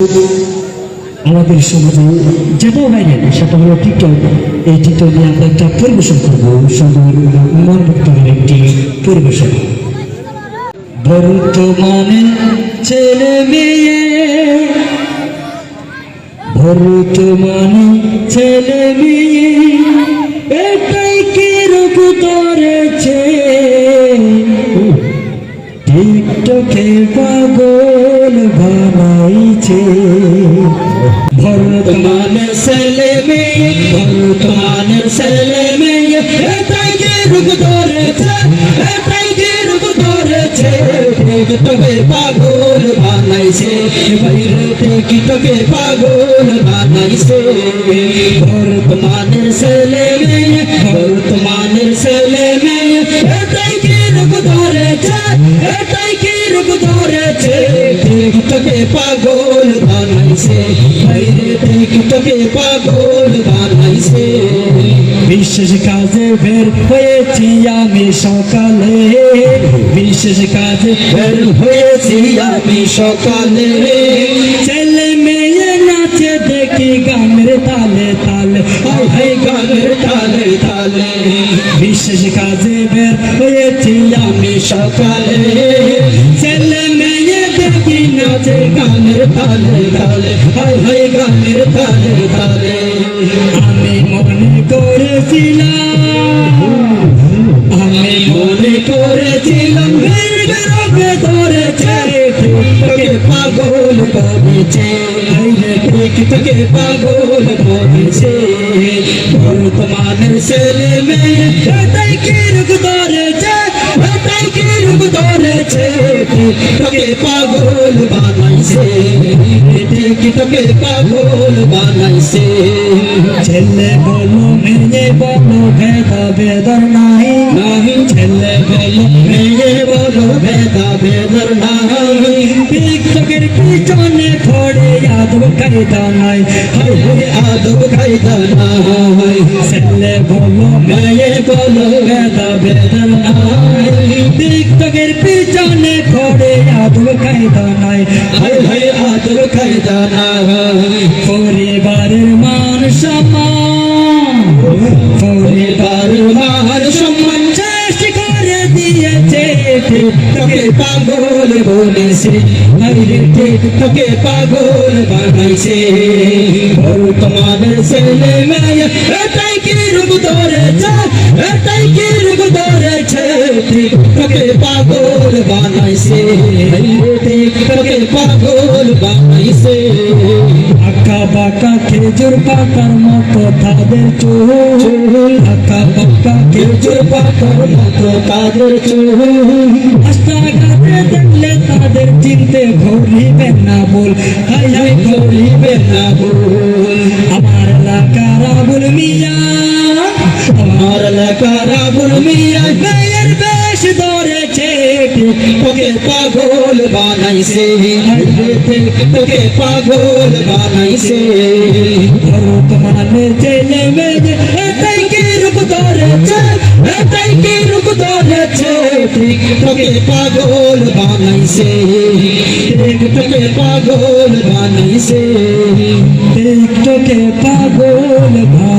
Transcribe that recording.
আমাদের সমাজে যেটাও ভাইরাল সেটা হলো টিকটক এই টিকটক নিয়ে আমরা একটা পরিবেশন করব। সুন্দর একটি পরিবেশন। বর্তমানে ছেলে মেয়ে, বর্তমানে ছেলে মেয়ে বানাইছে বর্তমানের ছেলে মেয়ে বর্তমানের ছেলে মেয়ে এটাই যে রূপ ধরেছে এটাই যে রূপ ধরেছে টিকটকে পাগল বানাইছে বাইরে টিকটকে পাগল বানাইছে বর্তমানের ছেলে মেয়ে বর্তমানের ছেলে মেয়ে এটাই পাগল বানাইছে। বাইরে টিকটকে পাগল বানাইছে। বিশেষ কাজে বের হয়েছি আমি সকালে। বিশেষ কাজে বের হয়েছি আমি সকালে। ছেলে মেয়ে নাচে দেখি গানের তালে তালে। হায় গানের তালে তালে। বিশেষ কাজে বের হয়েছি আমি সকালে। নাচে গানের তালে তালে, হায় হায় গানের তালে তালে। আমি মনে করেছিলাম, আমি মনে করেছিলাম পাগল করেছে। তোকে পাগল করেছে। বর্তমানের ছেলে মেয়ে কি? ধরেছে তোকে পাগল বানাইছে। তোকে পাগল বানাইছে? ছেলে বলো মেয়ে বলো ভেদা বেদর নাই। নাহি। ছেলে বলো মেয়ে বলো ভেদা বেদর নাই। টিকটকের পিছনে পড়ে আদব কায়দা নাই হাই হাই আদব কায়দা নাই। ছেলে বলো, মেয়ে বলো বেদা বেদা নাই। টিকটকের পিছনে পড়ে আদব কায়দা নাই হাই হাই আদব কায়দা নাই। পরিবারের মান সম্মান তোকে পাগল বলেছে আরে তোকে পাগল বানাইছে। তোমাদের ছেলে মেয়ে এটাই কি রূপ ধরেছে এটাই কি রূপ ধরেছে? তোকে পাগল বানাইছে তোকে পাগল বানাইছে। আঁকা বাঁকা খেজুর পাতার মতো তাদের চুল। আঁকা বাঁকা খেজুর পাতার মতো তাদের চুল। রাস্তাঘাটে দেখলে তাদের চিনতে ভরিবে না বল হাই হাই ভরিবে না বল তোকে পাগল বানাইছে। তোকে পাগল বানাইছে। বর্তমানে ছেলে মেয়ে এটাই কি রূপ ধরেছে? এটাই কি রূপ ধরেছে? তোকে পাগল বানাইছে। তোকে পাগল বানাইছে। তোকে পাগল বানাইছে।